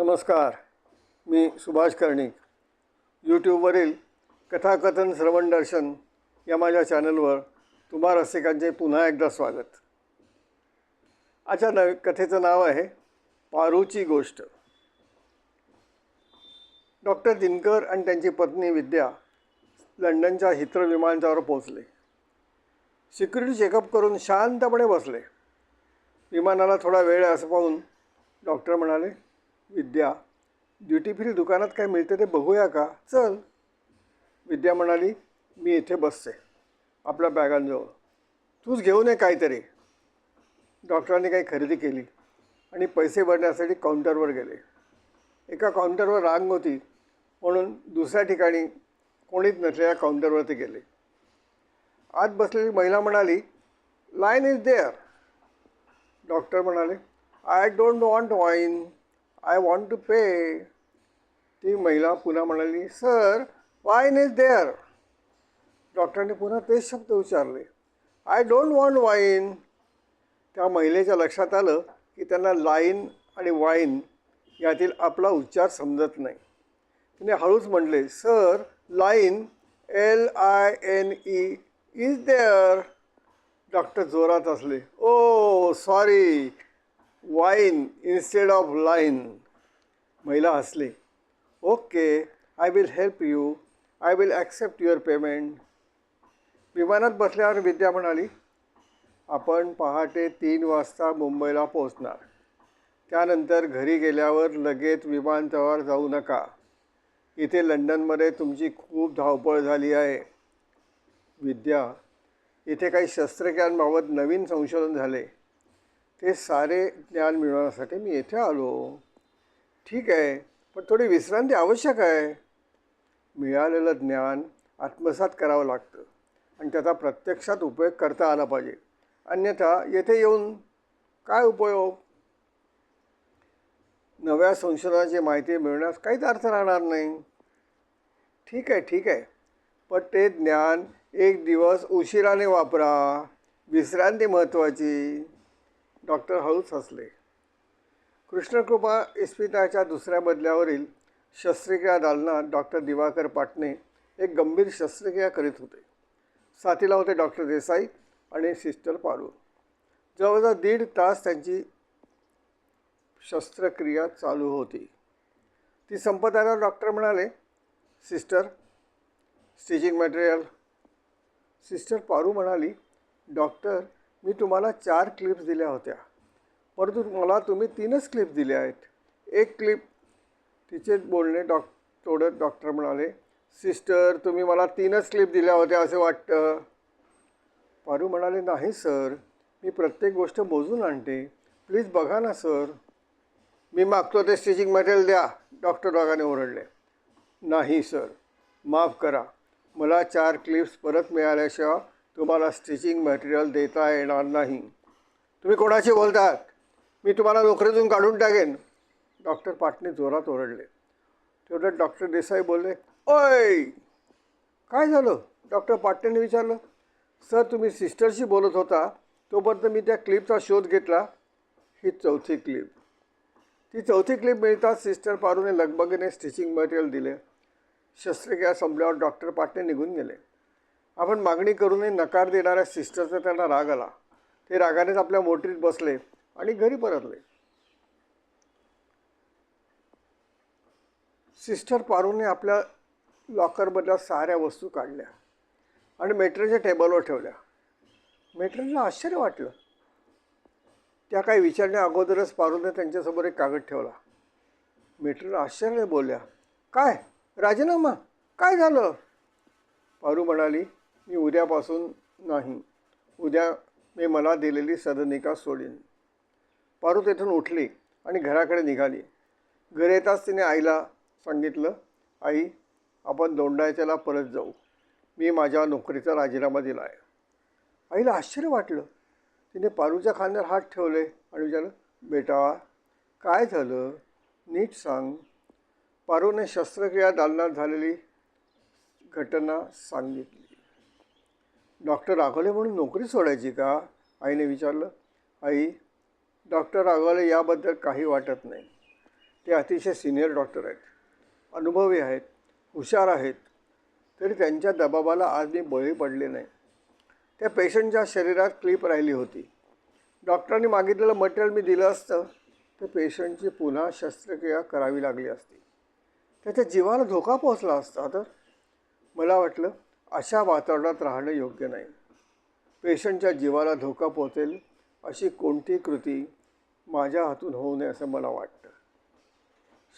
नमस्कार. मी सुभाष कर्णिक. यूट्यूबवरील कथाकथन श्रवण दर्शन या माझ्या चॅनलवर तुम्हा रसिकांचे पुन्हा एकदा स्वागत. आजच्या नव कथेचं नाव आहे पारूची गोष्ट. डॉक्टर दिनकर आणि त्यांची पत्नी विद्या लंडनच्या हित्र विमानतळावर पोहोचले. सिक्युरिटी चेकअप करून शांतपणे बसले. विमानाला थोडा वेळ असं पाहून डॉक्टर म्हणाले विद्या ड्युटी फ्री दुकानात काय मिळते ते बघूया का? चल. विद्या म्हणाली मी इथे बसते. आपल्या बॅगांजवळ. तूच घेऊन ये काहीतरी. डॉक्टरांनी काही खरेदी केली आणि पैसे भरण्यासाठी काउंटरवर गेले. एका काउंटरवर रांग होती म्हणून दुसऱ्या ठिकाणी कोणीच नसलेल्या काउंटरवरती गेले. आत बसलेली महिला म्हणाली लाईन इज देअर डॉक्टर म्हणाले I don't want wine I want to pay ती महिला पुन्हा म्हणाली सर वाईन इज देअर डॉक्टरांनी पुन्हा तेच शब्द उच्चारले. आय डोंट वॉन्ट वाईन त्या महिलेच्या लक्षात आलं की त्यांना लाईन आणि वाईन यातील आपला उच्चार समजत नाही. तिने हळूच म्हटले sir line L I N E is there doctor जोरात असले O sorry wine instead of line महिला हसली. Okay I will help you I will accept your payment विमानात बसल्यावर विद्या म्हणाली आपण पहाटे तीन वाजता मुंबईला पोहोचणार. त्यानंतर घरी गेल्यावर लगेच विमानतळावर जाऊ नका. इथे लंडनमध्ये तुमची खूप धावपळ झाली आहे. विद्या इथे काही शस्त्रक्रियांबाबत नवीन संशोधन झाले. ते सारे ज्ञान मिळवण्यासाठी मी येथे आलो. ठीक आहे पण थोडी विश्रांती आवश्यक आहे. मिळालेलं ज्ञान आत्मसात करावं लागतं आणि त्याचा प्रत्यक्षात उपयोग करता आला पाहिजे. अन्यथा येथे येऊन काय उपयोग? नव्या संशोधनाची माहिती मिळवण्यास काहीच अर्थ राहणार नाही. ठीक आहे ठीक आहे. पण ते ज्ञान एक दिवस उशिराने वापरा. विश्रांती महत्त्वाची. डॉक्टर हळूच हसले. कृष्णकृपा इस्पितळाच्या दुसऱ्या बदल्यावरील शस्त्रक्रिया दालनात डॉक्टर दिवाकर पाटणे एक गंभीर शस्त्रक्रिया करीत होते. साथीला होते डॉक्टर देसाई आणि सिस्टर पारू जवळजवळ दीड तास त्यांची शस्त्रक्रिया चालू होती. ती संपत आल्यावर डॉक्टर म्हणाले sister stitching material. Sister Paru म्हणाली डॉक्टर मी तुम्हाला चार क्लिप्स दिल्या होत्या. परंतु मला तुम्ही तीनच क्लिप दिल्या आहेत. एक क्लिप तिचे बोलणे डॉक तोडत डॉक्टर म्हणाले सिस्टर तुम्ही मला तीनच क्लिप दिल्या होत्या असे वाटतं. पारू म्हणाले नाही सर मी प्रत्येक गोष्ट मोजून आणते. प्लीज बघा ना सर मी मागतो ते स्टिचिंग मटेरियल द्या. डॉक्टर डॉगाने ओरडले. नाही सर माफ करा. मला चार क्लिप्स परत मिळाल्याशिवाय तुम्हाला स्टिचिंग मटेरियल देता येणार नाही. तुम्ही कोणाशी बोलतात? मी तुम्हाला नोकरीतून काढून टाकेन. डॉक्टर पाटणे जोरात ओरडले. तेवढ्यात डॉक्टर देसाई बोलले ओय काय झालं? डॉक्टर पाटणेने विचारलं सर तुम्ही सिस्टरशी बोलत होता. तोपर्यंत मी त्या क्लिपचा शोध घेतला. ही चौथी क्लिप. ती चौथी क्लिप मिळताच सिस्टर पारूने लगबगीने स्टिचिंग मटेरियल दिले. शस्त्रक्रिया संपल्यावर डॉक्टर पाटणे निघून गेले. आपण मागणी करूनही नकार देणाऱ्या सिस्टरचा त्यांना राग आला. ते रागानेच आपल्या मोटरीत बसले आणि घरी परतले. सिस्टर पारूने आपल्या लॉकरमधल्या साऱ्या वस्तू काढल्या आणि मेट्रोच्या टेबलवर ठेवल्या. मेट्रोला आश्चर्य वाटलं. त्या काही विचारण्या अगोदरच पारूने त्यांच्यासमोर एक कागद ठेवला. मेट्रोला आश्चर्य बोलल्या काय? राजीनामा? काय झालं? पारू म्हणाली मी उद्यापासून नाही. उद्या मी मला दिलेली सदनिका सोडीन. पारू तेथून उठली आणि घराकडे निघाली. घरी येताच तिने आईला सांगितलं आई आपण दोंडायच्याला परत जाऊ. मी माझ्या नोकरीचा राजीनामा दिला आहे आईला आश्चर्य वाटलं. तिने पारूच्या खांद्यावर हात ठेवले आणि विचारलं बेटा काय झालं? नीट सांग. पारूने शस्त्रक्रिया दालनात झालेली घटना सांगितली. डॉक्टर राघवले म्हणून नोकरी सोडायची का? आईने विचारलं. आई डॉक्टर राघवले याबद्दल काही वाटत नाही. ते अतिशय सिनियर डॉक्टर आहेत. अनुभवी आहेत. हुशार आहेत. तरी त्यांच्या दबावाला आज मी बळी पडले नाही. त्या पेशंटच्या शरीरात क्लिप राहिली होती. डॉक्टरांनी मागितलेलं मटेरियल मी दिलं असतं. तर पेशंटची पुन्हा शस्त्रक्रिया करावी लागली असती. त्याच्या जीवाला धोका पोहोचला असता तर? मला वाटलं अशा वातावरणात राहणं योग्य नाही. पेशंटच्या जीवाला धोका पोहोचेल अशी कोणती कृती माझ्या हातून होऊ नये असं मला वाटतं.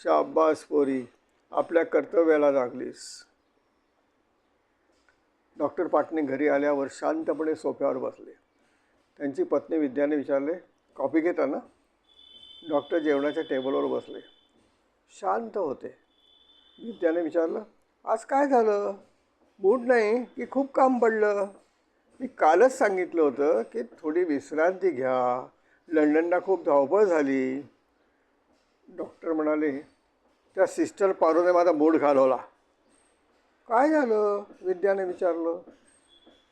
शाब्बास पोरी आपल्या कर्तव्याला लागलीस. डॉक्टर पाटणे घरी आल्यावर शांतपणे सोफ्यावर बसले. त्यांची पत्नी विद्याने विचारले कॉफी घेता ना? डॉक्टर जेवणाच्या टेबलवर बसले. शांत होते. विद्याने विचारलं आज काय झालं? मूड नाही की खूप काम पडलं. मी कालच सांगितलं होतं की थोडी विश्रांती घ्या. लंडनला खूप धावपळ झाली. डॉक्टर म्हणाले त्या सिस्टर पारोने माझा मूड घालवला. काय झालं? विद्याने विचारलं.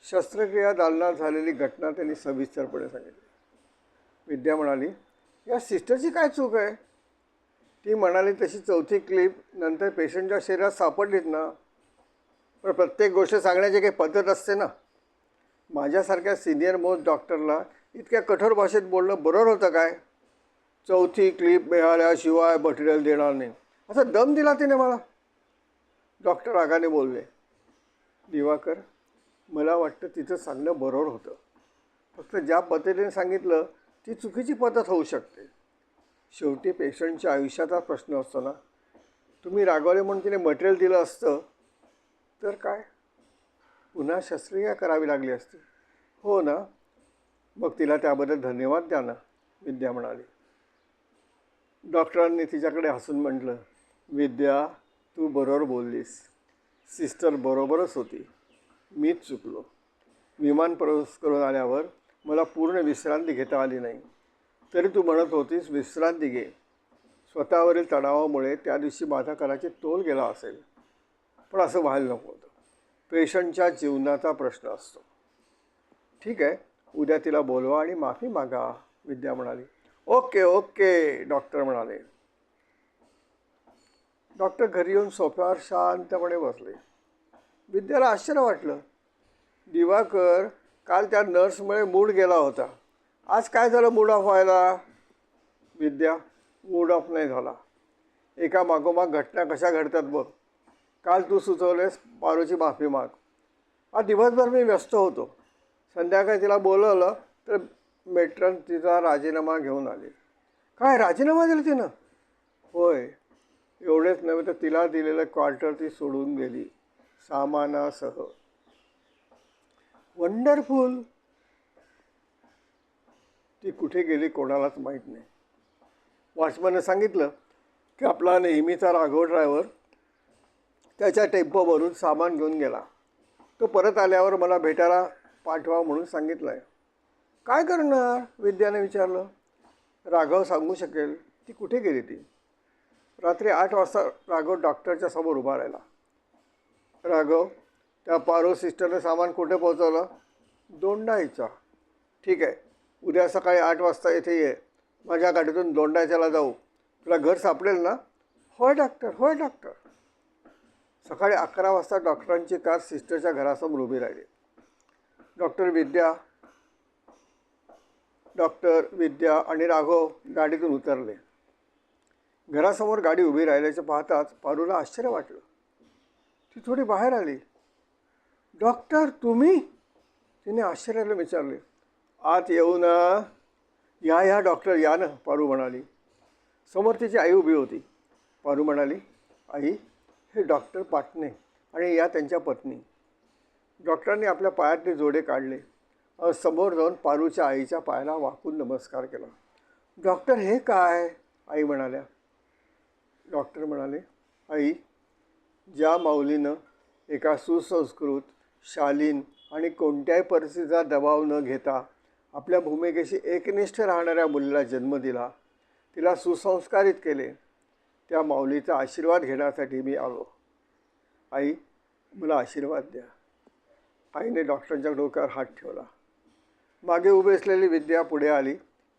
शस्त्रक्रिया दालनात झालेली घटना त्यांनी सविस्तरपणे सांगितली. विद्या म्हणाली या सिस्टरची काय चूक आहे? ती म्हणाली तशी चौथी क्लिप नंतर पेशंटच्या शरीरात सापडलीत ना. पण प्रत्येक गोष्ट सांगण्याची काही पद्धत असते ना. माझ्यासारख्या सिनियर मोस्ट डॉक्टरला इतक्या कठोर भाषेत बोलणं बरोबर होतं काय? चौथी क्लिप मिळाल्याशिवाय मटेरियल देणार नाही. असा दम दिला तिने मला. डॉक्टर रागाने बोलले दिवाकर मला वाटतं तिचं सांगणं बरोबर होतं. फक्त ज्या पद्धतीने सांगितलं ती चुकीची पद्धत होऊ शकते. शेवटी पेशंटच्या आयुष्याचा प्रश्न असतो ना. तुम्ही रागवले म्हणून तिने मटेरियल दिलं असतं तर काय? पुन्हा शस्त्रक्रिया करावी लागली असती. हो ना? मग तिला त्याबद्दल धन्यवाद द्या ना विद्या म्हणाली. डॉक्टरांनी तिच्याकडे हसून म्हटलं विद्या तू बरोबर बोललीस. सिस्टर बरोबरच होती. मीच चुकलो. विमान प्रवास करून आल्यावर मला पूर्ण विश्रांती घेता आली नाही. तरी तू म्हणत होतीस विश्रांती घे. स्वतःवरील तणावामुळे त्या दिवशी माझा कदाचित तोल गेला असेल. पण असं व्हायला नको होतं. पेशंटच्या जीवनाचा प्रश्न असतो. ठीक आहे? उद्या तिला बोलवा आणि माफी मागा विद्या म्हणाली. ओके ओके डॉक्टर म्हणाले. डॉक्टर घरी येऊन सोफ्यावर शांतपणे बसले. विद्याला आश्चर्य वाटलं. दिवाकर काल त्या नर्समुळे मूड गेला होता. आज काय झालं मूड ऑफ व्हायला? विद्या मूड ऑफ नाही झाला. एका मागोमाग घटना कशा घडतात बघ. काल तू सुचवलेस पारूची माफी माग. हा दिवसभर मी व्यस्त होतो. संध्याकाळी तिला बोलवलं तर मेट्रन तिचा राजीनामा घेऊन आली. काय राजीनामा दिला तिनं? होय. एवढेच नव्हे तर तिला दिलेलं क्वार्टर ती सोडून गेली. सामानासह. वंडरफुल. ती कुठे गेली कोणालाच माहीत नाही. वॉचमॅनने सांगितलं की आपला नेहमीचा राघव ड्रायव्हर त्याच्या टेम्पोवरून सामान घेऊन गेला. तो परत आल्यावर मला भेटायला पाठवा म्हणून सांगितलं आहे काय करणार? विद्याने विचारलं. राघव सांगू शकेल. ती कुठे गेली ती? रात्री आठ वाजता राघव डॉक्टरच्या समोर उभा राहिला. राघव त्या पारो सिस्टरने सामान कुठे पोहोचवलं? दोंडाईचा. ठीक आहे. उद्या सकाळी आठ वाजता येथे ये. माझ्या गाडीतून दोंडायच्याला जाऊ. तुला घर सापडेल ना? होय डॉक्टर होय डॉक्टर सकाळी अकरा वाजता डॉक्टरांची कार सिस्टरच्या घरासमोर उभी राहिली. डॉक्टर विद्या डॉक्टर विद्या आणि राघव गाडीतून उतरले. घरासमोर गाडी उभी राहिल्याचं पाहताच पारूला आश्चर्य वाटलं. ती थोडी बाहेर आली. डॉक्टर तुम्ही? तिने आश्चर्याला विचारले. आत येऊ ना. या या डॉक्टर या ना पारू म्हणाली. समोर तिची आई उभी होती. पारू म्हणाली आई हे डॉक्टर पाटणे आणि या त्यांच्या पत्नी. डॉक्टरांनी आपल्या पायातले जोडे काढले. समोर जाऊन पारूच्या आईच्या पायाला वाकून नमस्कार केला. डॉक्टर हे काय? आई म्हणाल्या. डॉक्टर म्हणाले आई ज्या माऊलीनं एका सुसंस्कृत शालीन आणि कोणत्याही परिस्थितीचा दबाव न घेता आपल्या भूमिकेशी एकनिष्ठ राहणाऱ्या मुलीला जन्म दिला तिला सुसंस्कारित केले त्या माऊलीचा आशीर्वाद घेण्यासाठी मी आलो. आई मला आशीर्वाद द्या. आईने डॉक्टरांच्या डोक्यावर हात ठेवला. मागे उभी असलेली विद्या पुढे आली.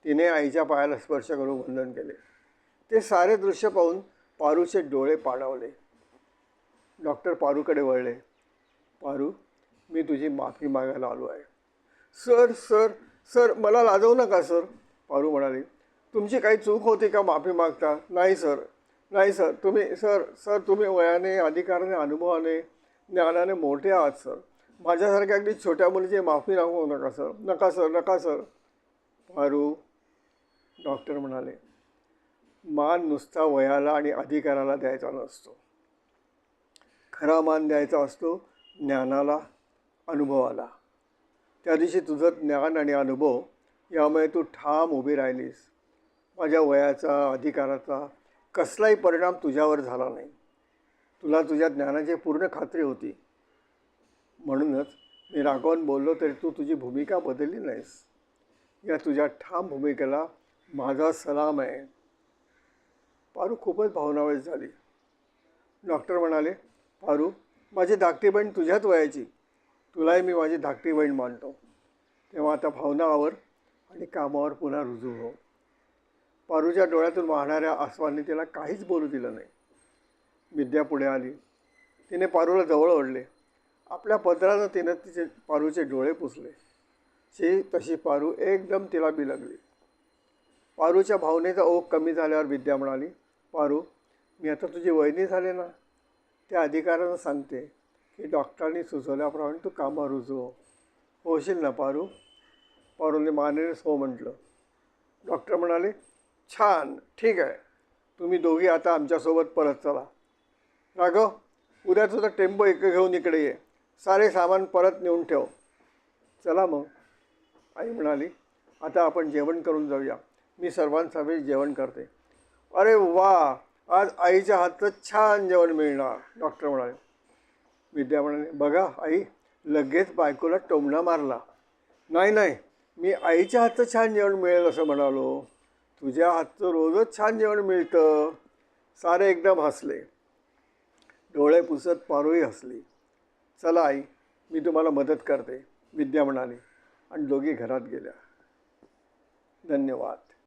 तिने आईच्या पायाला स्पर्श करून वंदन केले. ते सारे दृश्य पाहून पारूचे डोळे पाणावले. डॉक्टर पारूकडे वळले. पारू मी तुझी माफी मागायला आलो आहे. सर सर सर मला लाजवू नका सर. पारू म्हणाली तुमची काही चूक होती का माफी मागता? नाही सर. नाही सर. तुम्ही सर सर तुम्ही वयाने अधिकाराने अनुभवाने ज्ञानाने मोठे आहात सर. माझ्यासारख्या अगदी छोट्या मुलीची माफी मागू नका सर. नका सर नका सर. पारू डॉक्टर म्हणाले मान नुसता वयाला आणि अधिकाराला द्यायचा नसतो. खरा मान द्यायचा असतो ज्ञानाला अनुभवाला. त्या दिवशी तुझं ज्ञान आणि अनुभव यामुळे तू ठाम उभी राहिलीस. माझ्या वयाचा अधिकाराचा कसलाही परिणाम तुझ्यावर झाला नाही. तुला तुझ्या ज्ञानाची पूर्ण खात्री होती. म्हणूनच मी रागवून बोललो तरी तू तुझी भूमिका बदलली नाहीस. या तुझ्या ठाम भूमिकेला माझा सलाम आहे. पारू खूपच भावनावेश झाली. डॉक्टर म्हणाले पारू माझी धाकटी बहीण तुझ्याच वयाची. तुलाही मी माझी धाकटी बहीण मानतो. तेव्हा आता भावनावर आणि कामावर पुन्हा रुजू हो. पारूच्या डोळ्यातून वाहणाऱ्या आसवांनी तिला काहीच बोलू दिलं नाही. विद्या पुढे आली. तिने पारूला जवळ ओढले. आपल्या पत्रानं तिनं तिचे पारूचे डोळे पुसले. शी तशी पारू एकदम तिला बिलगली. पारूच्या भावनेचा ओघ कमी झाल्यावर विद्या म्हणाली पारू मी आता तुझी वहिनी झाले ना? त्या अधिकाऱ्यांना सांगते की डॉक्टरांनी सुचवल्याप्रमाणे तू कामावर रुजू हो. होशील ना पारू? पारूने मानेनेच हो म्हटलं. डॉक्टर म्हणाले छान. ठीक आहे. तुम्ही दोघी आता आमच्यासोबत परत चला. राघव उद्या तुझा टेम्पो एक घेऊन इकडे ये. सारे सामान परत नेऊन ठेव. चला मग. आई म्हणाली आता आपण जेवण करून जाऊया. मी सर्वांसाठी जेवण करते. अरे वा! आज आईच्या हातचं छान जेवण मिळणार डॉक्टर म्हणाले. विद्या म्हणाले बघा आई लगेच बायकोला टोमणा मारला. नाही नाही. मी आईच्या हातचं छान जेवण मिळेल असं म्हणालो. तुझ्या हातचं रोजच छान जेवण मिळतं. सारे एकदम हसले. डोळे पुसत पारूही हसली. चला आई मी तुम्हाला मदत करते. विद्या म्हणाली. आणि दोघी घरात गेल्या. धन्यवाद.